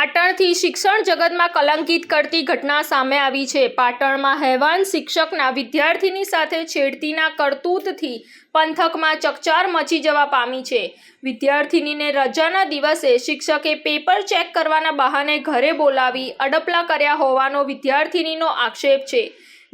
પાટણથી શિક્ષણ જગતમાં કલંકિત કરતી ઘટના સામે આવી છે. પાટણમાં હેવાન શિક્ષકના વિદ્યાર્થીની સાથે છેડતીના કરતૂતથી પંથકમાં ચકચાર મચી જવા પામી છે. વિદ્યાર્થિનીને રજાના દિવસે શિક્ષકે પેપર ચેક કરવાના બહાને ઘરે બોલાવી અડપલા કર્યા હોવાનો વિદ્યાર્થિનીનો આક્ષેપ છે.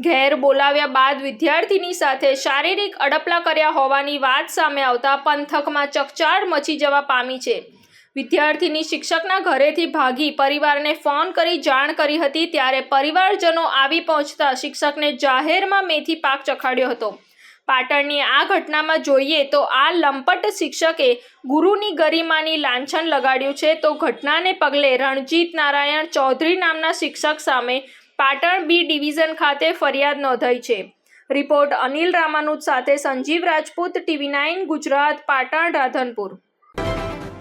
ઘેર બોલાવ્યા બાદ વિદ્યાર્થીની સાથે શારીરિક અડપલા કર્યા હોવાની વાત સામે આવતા પંથકમાં ચકચાર મચી જવા પામી છે. વિદ્યાર્થીની શિક્ષકના ઘરેથી ભાગી પરિવારને ફોન કરી જાણ કરી હતી ત્યારે પરિવારજનો આવી પહોંચતા શિક્ષકને જાહેરમાં મેથી પાક ચખાડ્યો હતો. પાટણની આ ઘટનામાં જોઈએ તો આ લંપટ શિક્ષકે ગુરુની ગરિમાની લાંછન લગાડ્યું છે તો ઘટનાને પગલે રણજીત નારાયણ ચૌધરી નામના શિક્ષક સામે પાટણ બી ડિવિઝન ખાતે ફરિયાદ નોંધાઈ છે. રિપોર્ટ અનિલ રામાનુજ સાથે સંજીવ રાજપૂત, ટીવી નાઇન ગુજરાત, પાટણ, રાધનપુર.